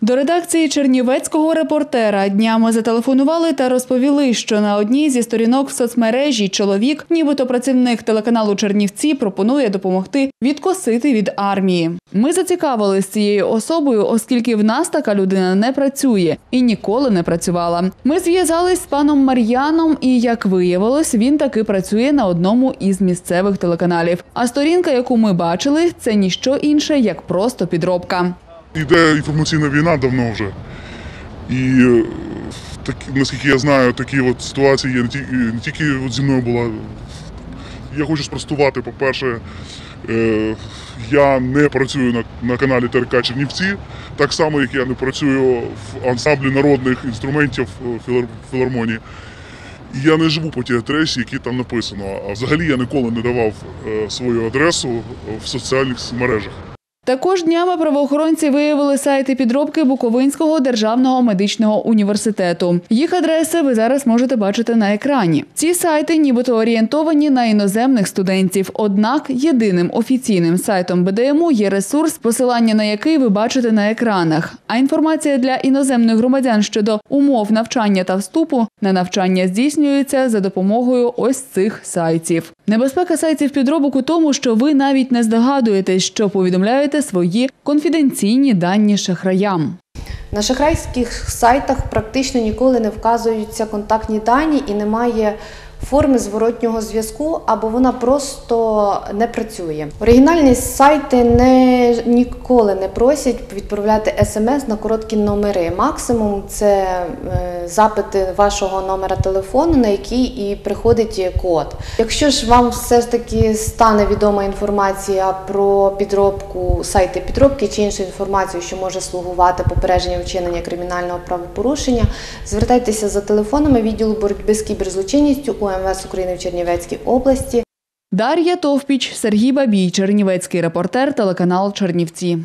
До редакції чернівецького репортера днями зателефонували та розповіли, що на одній зі сторінок в соцмережі чоловік, нібито працівник телеканалу Чернівці, пропонує допомогти відкосити від армії. Ми зацікавились цією особою, оскільки в нас така людина не працює і ніколи не працювала. Ми зв'язались з паном Мар'яном, і як виявилось, він таки працює на одному із місцевих телеканалів. А сторінка, яку ми бачили, це ніщо інше, як просто підробка. Іде інформаційна війна давно вже. І е, так, наскільки я знаю, такі от ситуації є не тільки, не тільки от зі мною була. Я хочу спростувати, по-перше, е, я не працюю на, на каналі ТРК Чернівці, так само, як я не працюю в ансамблі народних інструментів е, філар- філармонії. І я не живу по тій адресі, які там написано. А взагалі я ніколи не давав е, свою адресу в соціальних мережах. Також днями правоохоронці виявили сайти підробки Буковинського державного медичного університету. Їх адреси ви зараз можете бачити на екрані. Ці сайти нібито орієнтовані на іноземних студентів. Однак єдиним офіційним сайтом БДМУ є ресурс, посилання на який ви бачите на екранах. А інформація для іноземних громадян щодо умов навчання та вступу на навчання здійснюється за допомогою ось цих сайтів. Небезпека сайтів підробок у тому, що ви навіть не здогадуєтесь, що повідомляєте свої конфіденційні дані шахраям. На шахрайських сайтах практично ніколи не вказуються контактні дані і немає форми зворотнього зв'язку, або вона просто не працює. Оригінальні сайти не, ніколи не просять відправляти смс на короткі номери. Максимум це е, запити вашого номера телефону, на який і приходить код. Якщо ж вам все ж таки стане відома інформація про підробку сайти підробки чи іншу інформацію, що може слугувати попередженням вчинення кримінального правопорушення, звертайтеся за телефонами відділу боротьби з кіберзлочинністю УМВС України в Чернівецькій області. Дар'я Товпіч, Сергій Бабій, Чернівецький репортер, телеканал Чернівці.